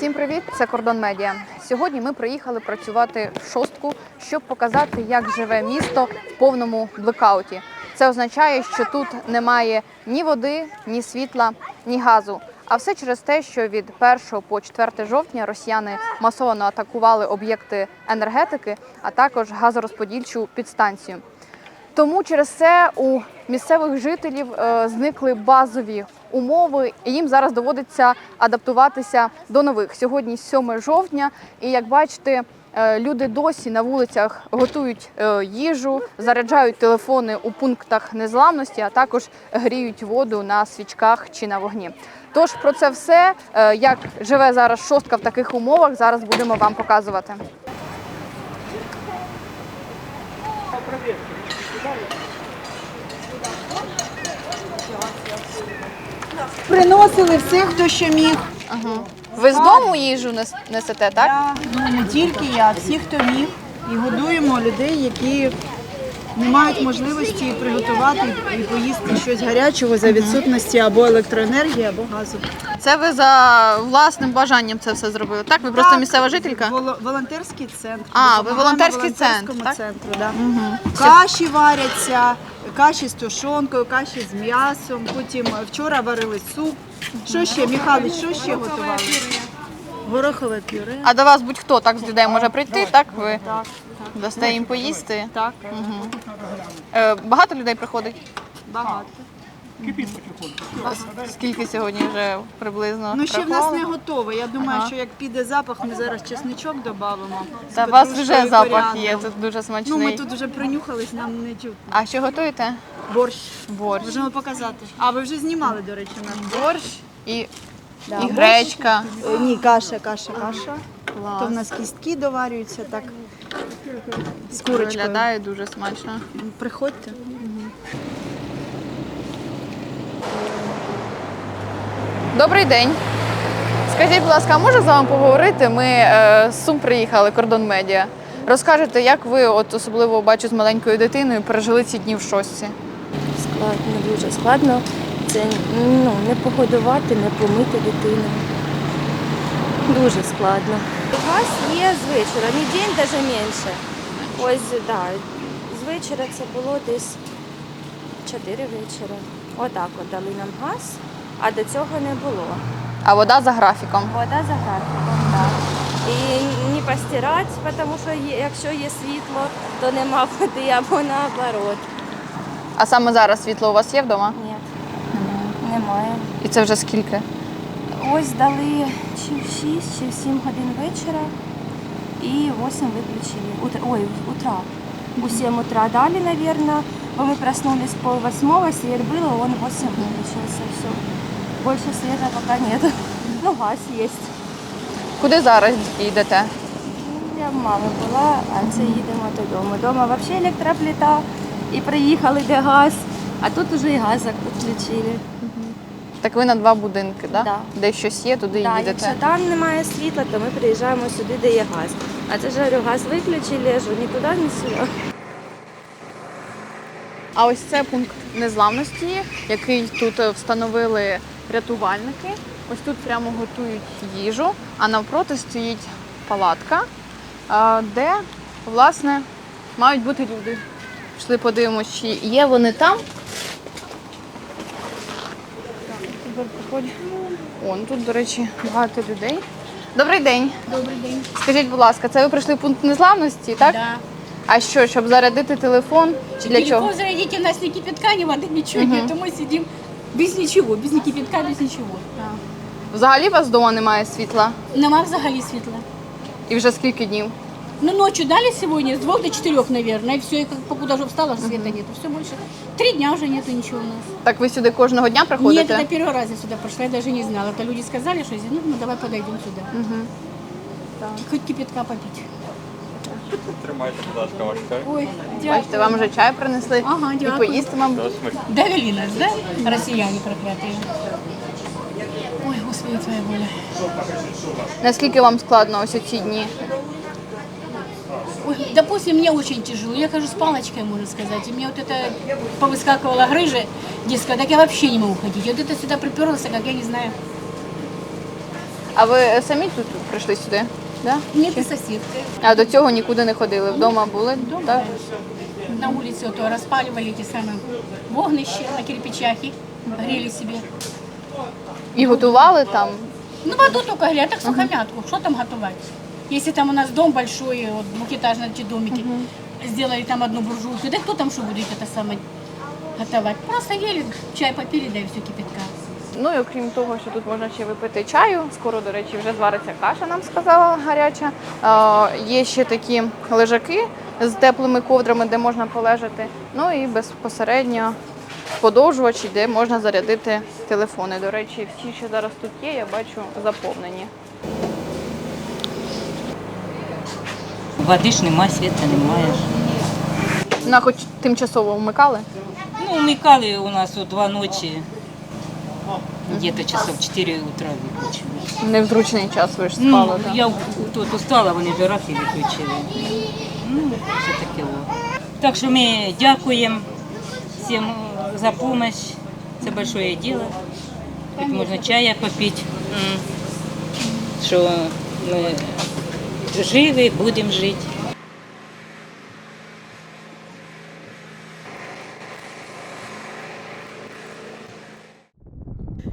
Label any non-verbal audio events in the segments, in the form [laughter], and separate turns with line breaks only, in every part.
Всім привіт! Це Кордон Медіа. Сьогодні ми приїхали працювати в шостку, щоб показати, як живе місто в повному блекауті. Це означає, що тут немає ні води, ні світла, ні газу. А все через те, що від 1 по 4 жовтня росіяни масово атакували об'єкти енергетики, а також газорозподільчу підстанцію. Тому через це у місцевих жителів е, зникли базові умови, і їм зараз доводиться адаптуватися до нових. Сьогодні 7 жовтня, і як бачите, е, люди досі на вулицях готують е, їжу, заряджають телефони у пунктах незламності, а також гріють воду на свічках чи на вогні. Тож про це все, як живе зараз шостка в таких умовах, зараз будемо вам показувати.
Приносили всіх, хто ще міг.
Ви з дому їжу нес- несете, так?
Я, ну, не тільки я, а всі, хто міг. І годуємо людей, які не мають можливості приготувати і поїсти щось гарячого за відсутності або електроенергії, або газу.
Це ви за власним бажанням це все зробили, так? Ви просто
Так,
місцева жителька?
воло- волонтерський центр.
А, ви
Допомагаємо
волонтерський центр,
волонтерському
так?
центру, да. Каші варяться, каші з тушонкою, каші з м'ясом. Потім вчора варили суп. Що ще, Михайлович, що ще готували? Горохове пюре.
А до вас будь-хто так з людей може прийти, так? Ви
Так,
дасте їм поїсти.
так,
Е, багато людей приходить?
багато.
Скільки сьогодні вже приблизно?
Ну ще в нас не готово. Я думаю,
Ага.
що як піде запах, ми зараз чесничок додамо.
Та у вас вже запах є, тут дуже
Ну ми тут вже принюхались, нам не чутно.
А що готуєте?
Борщ.
Борщ.
Можемо показати. А ви вже знімали, до речі, наш
Борщ і,
Да,
і гречка.
Е, Ні, каша, каша, каша.
Клас.
То в нас кістки доварюються так. З курочкою.
Виглядає дуже смачно.
Приходьте.
Добрий день. Скажіть, будь ласка, а можна з вами поговорити? Ми е, з Сум приїхали, кордон медіа. Розкажете, як ви, от особливо бачу з маленькою дитиною, пережили ці дні в шостці?
Складно, дуже складно. Це ну, не погодувати, не помити дитину. Дуже складно. Газ є з вечора, не день, навіть менше. Ось, да, з вечора це було десь 4 вечора. Отак от дали нам газ, а до цього не було.
А вода за графіком.
Вода за графіком, так. І не постирати, тому що є- якщо є світло, то нема води або наоборот.
А саме зараз світло у вас є вдома?
Ні, немає.
І це вже скільки?
Ось дали чи в 6, чи в 7 годин вечора і 8 виключили. Утра, ой, утра. У 7 утра дали, наверное, бо мы проснулись пол восьмого, свет был, а он в 8 выключился. Все. Больше света пока нет. [laughs] Ну, газ есть.
Куди зараз йдете?
Я в мами була, а це їдемо додому. Дома взагалі електроплита і приїхали, де газ, а тут уже і газ підключили.
Так ви на два будинки, да?
Да.
Де щось є, туди
Так,
їдете.
якщо там немає світла, то ми приїжджаємо сюди, де є газ. А це ж говорю, газ виключили, я ж ні туди, ні сюди.
А ось це пункт незламності, який тут е, встановили рятувальники. Ось тут прямо готують їжу, а навпроти стоїть палатка, де власне мають бути люди. Пішли подивимось, чи є вони там. О, ну тут, до речі, багато людей. Добрий день.
Добрий день.
Скажіть, будь ласка, це ви прийшли в пункт незламності, так?
Да.
А що, щоб зарядити телефон? Чи для чого?
Телефон зарядите, у нас ни кипятка, ни воды, ничего нету. Мы сидим без ничего, без ни кипятка, без ничего.
Взагалі у вас вдома немає світла?
Нема взагалі світла.
І вже скільки днів?
Ну, ночью дали сегодня с двух до четырех, наверное, и все, и как покуда уже встала, света нету. Все больше. Три дня уже нету ничего у нас.
Так ви сюди кожного дня
Нет,
приходите?
это первый раз я сюда пошла, я даже не знала. Это люди сказали, что ну, ну давай подойдем сюда. Хоть кипятка попить.
Тримайте, будь ласка, ваш чай.
Ой,
Бачите,
дякую.
вам вже чай принесли
Ага,
і
дякую.
поїсти, мабуть.
До смерті.
Довели нас, да? Россияне проклятые. Ой, Господи, твоя воля.
Наскільки вам складно ось ці дні?
Ой, допустим, мне очень тяжело. Я хожу с палочкой, можно сказать. И мне вот это повыскакивала грыжа детская, так я вообще не могу ходить. Вот это сюда приперлась, как я не знаю.
А ви самі тут прийшли сюди? Да?
Нет, и соседка.
А до цього нікуди не ходили. Вдома були? Так?
На улице вот распаливали эти самые вогнища на кирпичах и грели себе.
І готували там.
Ну, воду только грели, а так сухомятку. Что там готовать? Если там у нас дом большой, вот двухэтажные эти домики, сделали там одну буржуйку, да кто там что будет это самое готовать? Просто ели, чай попили, да и все кипятка.
Ну і окрім того, що тут можна ще випити чаю. Скоро, до речі, вже звариться каша, нам сказала гаряча. Е, є ще такі лежаки з теплими ковдрами, де можна полежати. Ну і безпосередньо подовжувачі, де можна зарядити телефони. До речі, всі, що зараз тут є, я бачу, заповнені.
Води ж немає, світа немає.
На хоч тимчасово вмикали.
Ну, вмикали у нас у два ночі, где-то часов 4 утра виключили.
Не в зручний час ви ж
Ну,
спали. да?
я тут устала, вони ж раз і виключили. Ну, все таке. о. Так що ми дякуємо всім е, за допомогу. Це большое дело. Тут можна чая попити. М. Що ми живі, будемо жити.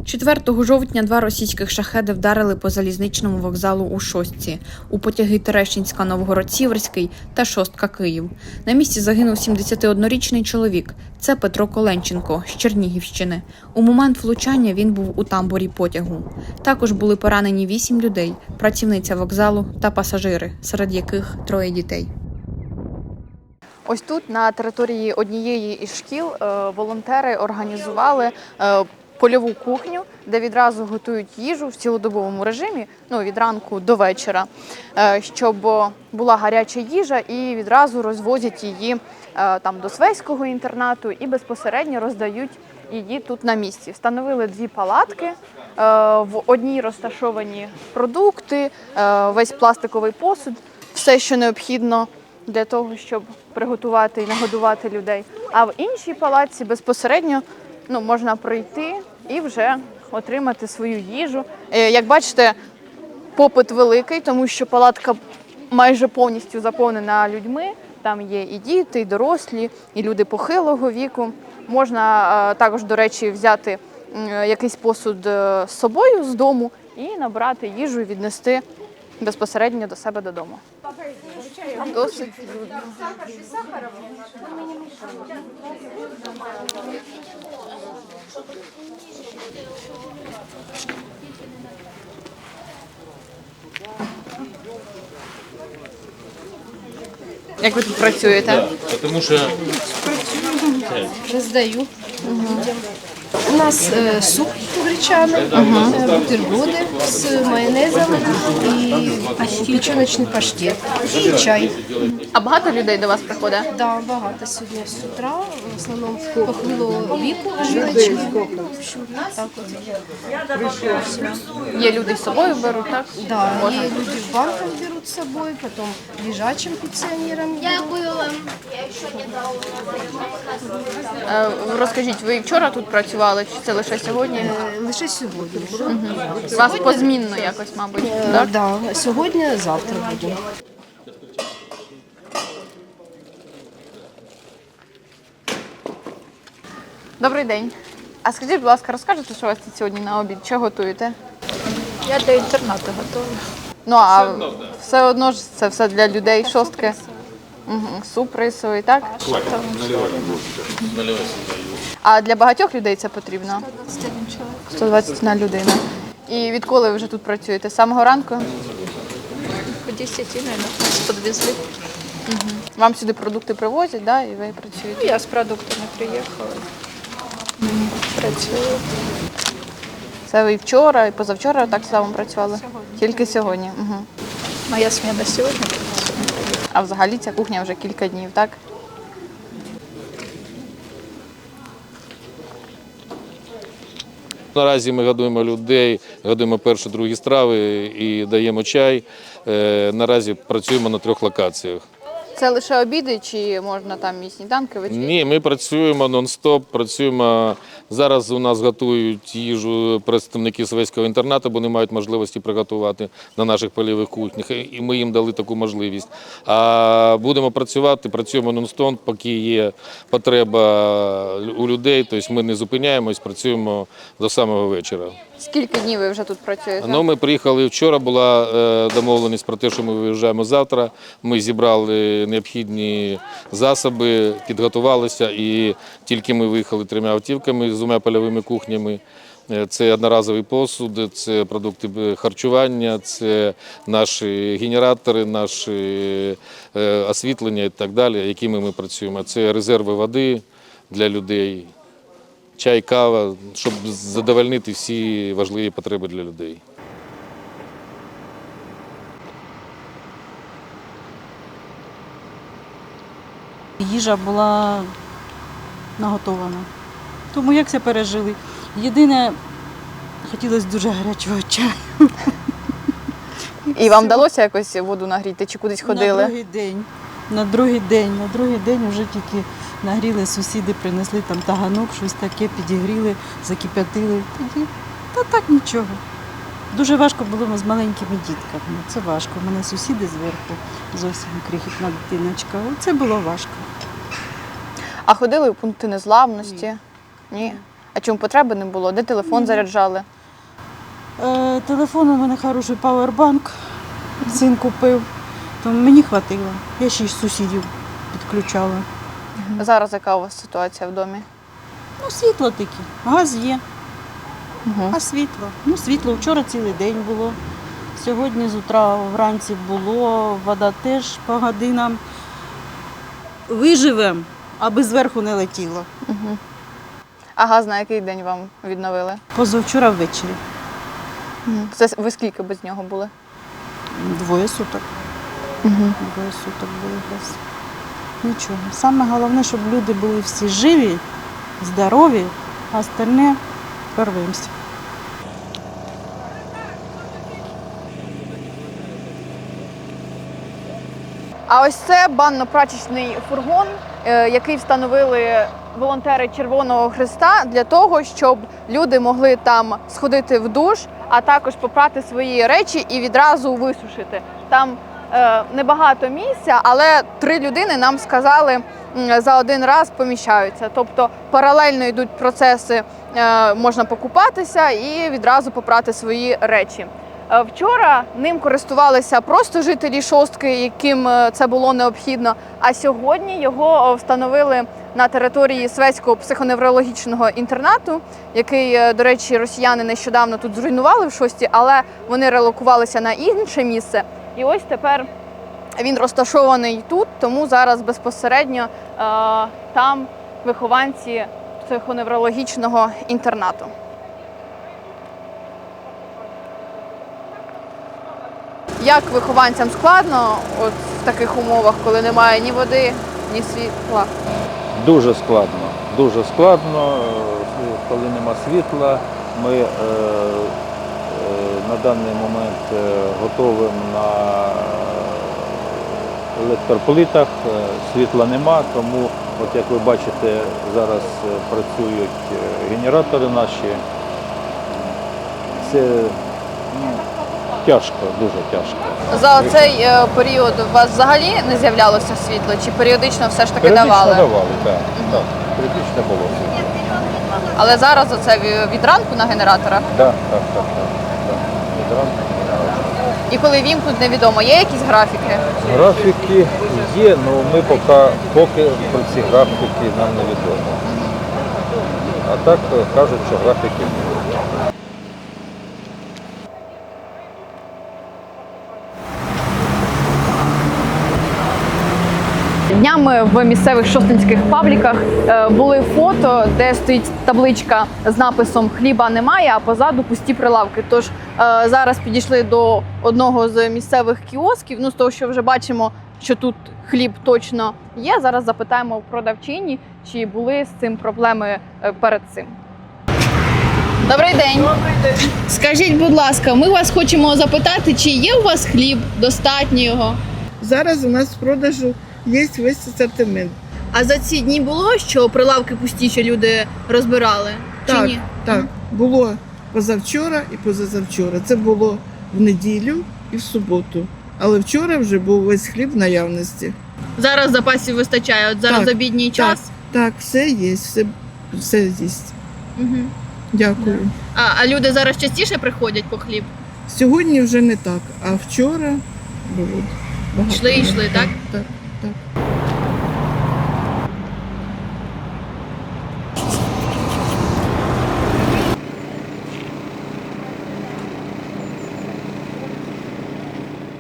4 жовтня два російських шахеди вдарили по залізничному вокзалу у Шостці, у потяги Терещинська Новгород-Сіверський та Шостка Київ. На місці загинув 71-річний чоловік. Це Петро Коленченко з Чернігівщини. У момент влучання він був у тамбурі потягу. Також були поранені вісім людей, працівниця вокзалу та пасажири, серед яких троє дітей. Ось тут на території однієї із шкіл е, волонтери організували е, польову кухню, де відразу готують їжу в цілодобовому режимі, ну від ранку до вечора, е, щоб була гаряча їжа і відразу розвозять її е, там до свейського інтернату і безпосередньо роздають її тут на місці. Встановили дві палатки. е, В одній розташовані продукти, весь пластиковий посуд, все, що необхідно для того, щоб приготувати і нагодувати людей. А в іншій палаці безпосередньо ну, можна прийти і вже отримати свою їжу. Е, Як бачите, попит великий, тому що палатка майже повністю заповнена людьми. Там є і діти, і дорослі, і люди похилого віку. Можна е, також, до речі, взяти якийсь посуд е, з собою з дому і набрати їжу і віднести безпосередньо до себе додому. Досить. Як ви тут працюєте?
Потому что
Роздаю. У нас е, суп гречаний, е, бутерброди з майонезом і печеночний паштет. І чай.
А багато людей до вас приходить?
Да, багато сьогодні з утра. В основному похилого віку жіночки. Так.
Є люди з собою беруть, так?
Да, є люди в банках беруть з собою, потім лежачим пенсіонерам.
Е, Розкажіть, ви вчора тут працювали, чи це лише сьогодні?
Е, Лише сьогодні.
У вас позмінно якось, мабуть,
Е,
так?
Да, сьогодні, завтра буде.
Добрий день. А скажіть, будь ласка, розкажете, що у вас тут сьогодні на обід? Що готуєте?
Я для інтернату готую.
Ну а все одно ж це все для людей шостки. Угу. Суп рисовий, так? А для багатьох людей це потрібно? 121 людина. І відколи ви вже тут працюєте? З самого ранку?
По 10, наверное, нас подвезли.
Вам сюди продукти привозять, да? і ви працюєте?
Ну, я з продуктами приїхала. Працюю.
Це ви і вчора, і позавчора так само працювали? Тільки сьогодні. Угу.
Моя смена сьогодні.
А взагалі ця кухня вже кілька днів, так?
наразі ми годуємо людей, годуємо перші, другі страви і даємо чай. Е, Наразі працюємо на трьох локаціях.
Це лише обіди, чи можна там і сніданки вечері?
Ні, ми працюємо нон-стоп, працюємо. Зараз у нас готують їжу представники совєтського інтернату, бо не мають можливості приготувати на наших польових кухнях. І ми їм дали таку можливість. А будемо працювати, працюємо нон-стоп, поки є потреба у людей. Тобто ми не зупиняємось, працюємо до самого вечора.
Скільки днів ви вже тут працюєте?
Ну, ми приїхали вчора. Була е, домовленість про те, що ми виїжджаємо завтра. Ми зібрали необхідні засоби, підготувалися, і тільки ми виїхали трьома автівками двома польовими кухнями. Е, Це одноразовий посуд, це продукти е, харчування, це наші генератори, наші е, освітлення і так далі, якими ми працюємо. Це резерви води для людей, чай, кава, щоб задовольнити всі важливі потреби для людей.
Їжа була наготована. Тому як це пережили? Єдине, хотілося дуже гарячого чаю.
І вам вдалося якось воду нагріти чи кудись
На
ходили?
другий день. На другий день, на другий день вже тільки нагріли, сусіди принесли там таганок, щось таке, підігріли, закип'ятили. Тоді, та так нічого. Дуже важко було з маленькими дітками. Це важко. У мене сусіди зверху, зовсім крихітна дитиночка. Це було важко.
А ходили у пункти незламності? Ні. А чому потреби не було? Де телефон заряджали?
Е, телефон у мене хороший пауербанк, син купив, то мені хватило. Я ще й сусідів підключала.
Зараз яка у вас ситуація в домі?
Ну, світло таке, газ є,
Угу.
а світло. Ну, світло вчора цілий день було. Сьогодні з утра вранці було, вода теж по годинам. Виживемо, аби зверху не летіло.
Угу. А газ на який день вам відновили?
Позавчора ввечері.
Це ви скільки без нього були?
Двоє суток.
Угу.
Двоє суток були без. Нічого. Саме головне, щоб люди були всі живі, здорові, а остальне порвемося.
А ось це банно-прачечний фургон, е, який встановили волонтери Червоного Христа для того, щоб люди могли там сходити в душ, а також попрати свої речі і відразу висушити. Там е, небагато місця, але три людини нам сказали за один раз поміщаються. Тобто паралельно йдуть процеси, е, можна покупатися і відразу попрати свої речі. Е, Вчора ним користувалися просто жителі шостки, яким е, це було необхідно. А сьогодні його е, встановили на території Свецького психоневрологічного інтернату, який, до речі, росіяни нещодавно тут зруйнували в шості, але вони релокувалися на інше місце. І ось тепер він розташований тут, тому зараз безпосередньо там вихованці психоневрологічного інтернату. Як вихованцям складно от в таких умовах, коли немає ні води, ні світла?
Дуже складно. Дуже складно, е, коли нема світла. Ми е, е, на даний момент е, готовимо на електроплитах, світла нема, тому, от як ви бачите, зараз працюють генератори наші. Це ну, тяжко, дуже тяжко.
За цей е, період у вас взагалі не з'являлося світло, чи періодично все ж таки
Періодично
давали?
давали, так. так. Періодично було світло.
Але зараз оце ві- від ранку на генераторах.
Так, так, так, так. так. Від ранку.
І коли вімкнуть, невідомо. Є якісь графіки?
Графіки є, але ми поки, поки про ці графіки нам не відомо. А так е, кажуть, що графіки є.
Днями в місцевих шостинських пабліках е, були фото, де стоїть табличка з написом Хліба немає, а позаду пусті прилавки. Тож е, зараз підійшли до одного з місцевих кіосків. Ну, з того, що вже бачимо, що тут хліб точно є. Зараз запитаємо у продавчині, чи були з цим проблеми е, перед цим. Добрий день. Добрий день. Скажіть, будь ласка, ми вас хочемо запитати, чи є у вас хліб, достатньо його?
Зараз у нас в продажу є весь асортимент.
А за ці дні було, що прилавки пусті, що люди розбирали?
Так,
Чи ні?
так, було позавчора і позазавчора. Це було в неділю і в суботу. Але вчора вже був весь хліб в наявності.
Зараз запасів вистачає. От зараз
Так,
обідній час.
Так, все є, все, все є.
Угу.
Дякую.
А, а люди зараз частіше приходять по хліб?
Сьогодні вже не так, а вчора було багато.
Йшли, йшли, так?
Так, так.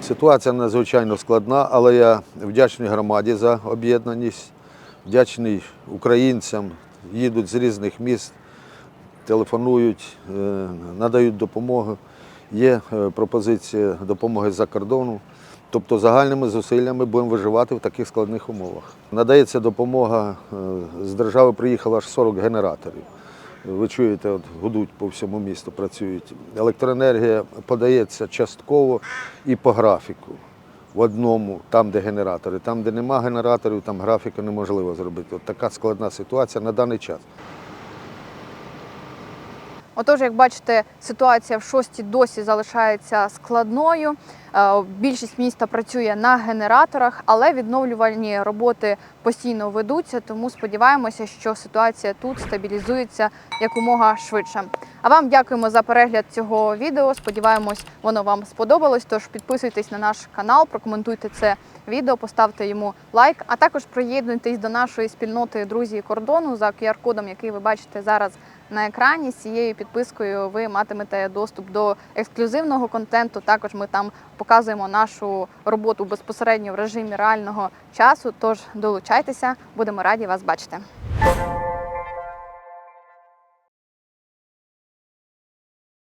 Ситуація надзвичайно складна, але я вдячний громаді за об'єднаність, вдячний українцям, їдуть з різних міст, телефонують, е, надають допомогу. Є е, пропозиція допомоги з-за кордону. Тобто загальними зусиллями будемо виживати в таких складних умовах. Надається допомога, е, з держави приїхало аж 40 генераторів. Ви чуєте, от гудуть по всьому місту, працюють. Електроенергія подається частково і по графіку. В одному, там, де генератори. Там, де нема генераторів, там графіку неможливо зробити. От така складна ситуація на даний час.
Отож, як бачите, ситуація в шості досі залишається складною. Е, Більшість міста працює на генераторах, але відновлювальні роботи постійно ведуться, тому сподіваємося, що ситуація тут стабілізується якомога швидше. А вам дякуємо за перегляд цього відео. Сподіваємось, воно вам сподобалось. Тож підписуйтесь на наш канал, прокоментуйте це відео, поставте йому лайк, а також приєднуйтесь до нашої спільноти друзі кордону за QR-кодом, який ви бачите зараз на екрані. З цією підпискою ви матимете доступ до ексклюзивного контенту. Також ми там показуємо нашу роботу безпосередньо в режимі реального часу. Тож долучайтеся, будемо раді вас бачити.